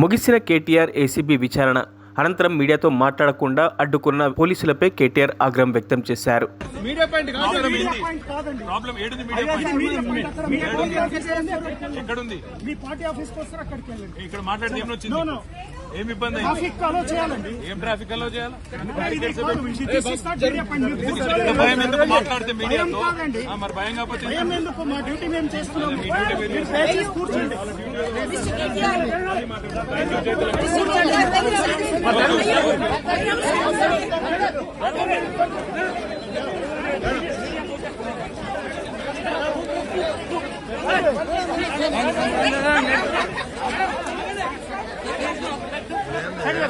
ముగిసిన కేటీఆర్ ఏసీబీ విచారణ. అనంతరం మీడియాతో మాట్లాడకుండా అడ్డుకున్న పోలీసులపై కేటీఆర్ ఆగ్రహం వ్యక్తం చేశారు. ఇక్కడ ఏం No, వచ్చింది no. ఏం ఇబ్బంది ట్రాఫిక్ అలో చేయాలండి. ఏం ట్రాఫిక్ అలో చేయాలి? భయం ఎందుకు మాట్లాడితే మీడియాతో? మరి భయం కాకపోతే భయం ఎందుకు? మా డ్యూటీ మేము చేస్తున్నాము. మీరు దయచేసి కూర్చోండి.